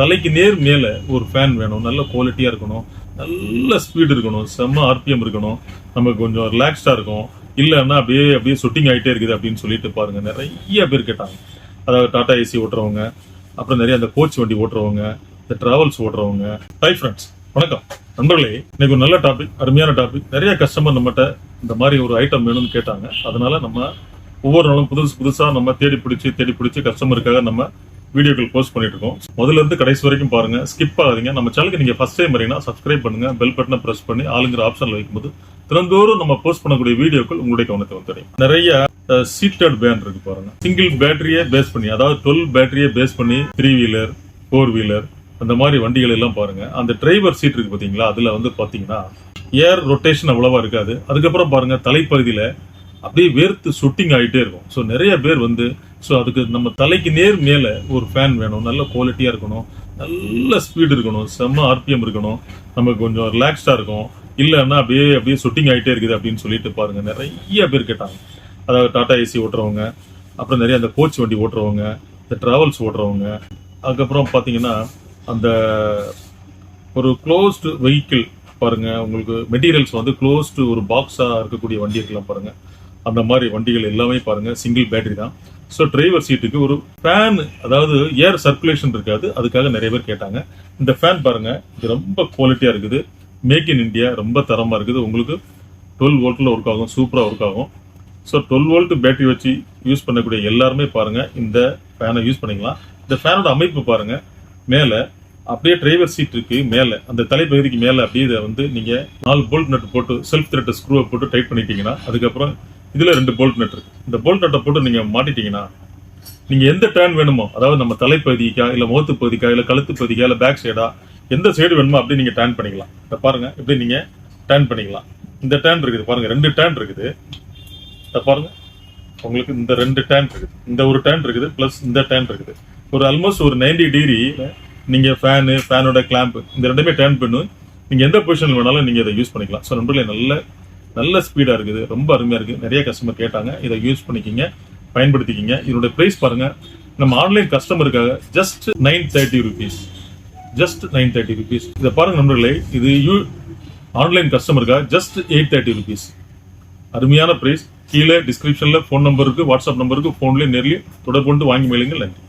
தலைக்கு நேர் மேலே ஒரு ஃபேன் வேணும். நல்ல குவாலிட்டியாக இருக்கணும். நல்ல ஸ்பீடு இருக்கணும். செம்ம ஆர்பிஎம் இருக்கணும். நமக்கு கொஞ்சம் ரிலாக்ஸ்டாக இருக்கும். இல்லைன்னா அப்படியே அப்படியே சுட்டிங் ஆயிட்டே இருக்குது அப்படின்னு சொல்லிட்டு பாருங்க. நிறைய பேர் கேட்டாங்க. அதாவது டாடா ஏசி ஓட்டுறவங்க அப்புறம் நிறைய அந்த கோச் வண்டி ஓட்டுறவங்க இந்த ட்ராவல்ஸ் ஓட்டுறவங்க. ஹை ஃப்ரெண்ட்ஸ் வணக்கம். நண்பர்களே இன்னைக்கு ஒரு நல்ல டாபிக் அருமையான டாபிக் நிறைய கஸ்டமர் நம்மகிட்ட இந்த மாதிரி ஒரு ஐட்டம் வேணும்னு கேட்டாங்க. அதனால நம்ம ஒவ்வொரு நாளும் புதுசு புதுசாக நம்ம தேடி பிடிச்சி தேடி பிடிச்சி கஸ்டமருக்காக நம்ம வீடியோக்கள் போஸ்ட் பண்ணிட்டு இருக்கோம் முதல்ல இருந்து கடைசி வரைக்கும் பாருங்க ஸ்கிப் ஆகாதீங்க. நம்ம சேனலுக்கு நீங்க ஃபர்ஸ்ட் டைம் வரீங்கன்னா சப்ஸ்கிரைப் பண்ணுங்க பெல் பட்டனை பிரஸ் பண்ணி ஆளுங்கிற ஆப்ஷன்ல வைக்கும்போது தினந்தோறும் நம்ம போஸ்ட் பண்ணக்கூடிய வீடியோக்கள் உங்களுடைய கவனத்தை வந்துடும். நிறைய சீட்டட் பேன் இருக்கு பாருங்க. சிங்கிள் பேட்டரியை பேஸ் பண்ணி அதாவது டுவெல் பேட்டரியை பேஸ் பண்ணி த்ரீ வீலர் ஃபோர் வீலர் அந்த மாதிரி வண்டிகள் எல்லாம் பாருங்க. அந்த டிரைவர் சீட் இருக்கு பாத்தீங்களா? அதுல வந்து பாத்தீங்கன்னா ஏர் ரொட்டேஷன் அவ்வளவா இருக்காது. அதுக்கப்புறம் பாருங்க தலைப்பகுதியில அப்படியே வேர்த்து சுட்டிங் ஆகிட்டே இருக்கும். ஸோ நிறைய பேர் வந்து ஸோ அதுக்கு நம்ம தலைக்கு நேர் மேலே ஒரு ஃபேன் வேணும். நல்ல குவாலிட்டியாக இருக்கணும். நல்ல ஸ்பீடு இருக்கணும். செம்ம ஆர்பிஎம் இருக்கணும். நமக்கு கொஞ்சம் ரிலாக்ஸ்டாக இருக்கும். இல்லைன்னா அப்படியே அப்படியே சுட்டிங் ஆகிட்டே இருக்குது அப்படின்னு சொல்லிட்டு பாருங்க. நிறைய பேர் கேட்டாங்க. அதாவது டாடா ஏசி ஓட்டுறவங்க அப்புறம் நிறைய அந்த கோச் வண்டி ஓட்டுறவங்க இந்த ட்ராவல்ஸ் ஓட்டுறவங்க அதுக்கப்புறம் பார்த்தீங்கன்னா அந்த ஒரு க்ளோஸ்டு வெஹிக்கிள் பாருங்கள் உங்களுக்கு மெட்டீரியல்ஸ் வந்து க்ளோஸ்டு ஒரு பாக்ஸாக இருக்கக்கூடிய வண்டி இருக்கலாம் பாருங்கள் அந்த மாதிரி வண்டிகள் எல்லாமே பாருங்க சிங்கிள் பேட்டரி தான். ஸோ டிரைவர் சீட்டுக்கு ஒரு ஃபேன் அதாவது ஏர் சர்க்குலேஷன் இருக்காது. அதுக்காக நிறைய பேர் கேட்டாங்க. இந்த ஃபேன் பாருங்க இது ரொம்ப குவாலிட்டியா இருக்குது. மேக் இன் இந்தியா ரொம்ப தரமாக இருக்குது. உங்களுக்கு டுவெல் வோல்ட்ல ஒர்க் ஆகும் சூப்பராக ஒர்க் ஆகும். ஸோ டுவெல் வோல்ட் பேட்டரி வச்சு யூஸ் பண்ணக்கூடிய எல்லாருமே பாருங்க இந்த ஃபேனை யூஸ் பண்ணிக்கலாம். இந்த ஃபேனோட அமைப்பு பாருங்க மேலே அப்படியே டிரைவர் சீட் இருக்கு மேலே. அந்த தலைப்பகுதிக்கு மேலே அப்படியே இதை வந்து நீங்கள் நாலு போல்ட் நட்டு போட்டு செல்ஃப் த்ரெட் ஸ்க்ரூவை போட்டு டைட் பண்ணிட்டீங்கன்னா அதுக்கப்புறம் இதில் ரெண்டு போல்ட் நட் இருக்குது இந்த போல்ட் நட்டை போட்டு நீங்கள் மாட்டிட்டீங்கன்னா நீங்கள் எந்த டேர்ன் வேணுமோ அதாவது நம்ம தலைப்பகுதிக்கா இல்லை முகத்து பகுதிக்கா இல்லை கழுத்து பகுதிக்கா இல்லை பேக் சைடா எந்த சைடு வேணுமோ அப்படி நீங்கள் டேர்ன் பண்ணிக்கலாம். இதை பாருங்கள் இப்படி நீங்கள் டேர்ன் பண்ணிக்கலாம். இந்த டேர்ன் இருக்குது பாருங்கள் ரெண்டு டேர்ன் இருக்குது. இதை பாருங்க உங்களுக்கு இந்த ரெண்டு டேன் இருக்குது. இந்த ஒரு டேன் இருக்குது ப்ளஸ் இந்த டேன் இருக்குது. ஒரு ஆல்மோஸ்ட் ஒரு 90 டிகிரி நீங்கள் ஃபேனு ஃபேனோட கிளாம்ப் இந்த ரெண்டுமே டேர்ன் பண்ணு நீங்கள் எந்த பொசிஷனில் வேணாலும் நீங்கள் இதை யூஸ் பண்ணிக்கலாம். ஸோ நண்பர்களே நல்ல நல்ல ஸ்பீடாக இருக்குது. ரொம்ப அருமையாக இருக்குது நிறைய கஸ்டமர் கேட்டாங்க. இதை யூஸ் பண்ணிக்கிங்க. பயன்படுத்திக்கிங்க. இதனுடைய ப்ரைஸ் பாருங்கள் நம்ம online கஸ்டமருக்காக just nine thirty rupees just nine thirty rupees இதை பாருங்கள் நண்பர்களே. இது யூ ஆன்லைன் கஸ்டமருக்காக ஜஸ்ட் எயிட் தேர்ட்டி ருபீஸ் அருமையான ப்ரைஸ் கீழே டிஸ்கிரிப்ஷனில் ஃபோன் நம்பருக்கு வாட்ஸ்அப் நம்பருக்கு ஃபோன்லேயே நேரில் தொடர்பு கொண்டு வாங்கி மேலுங்க நன்றி.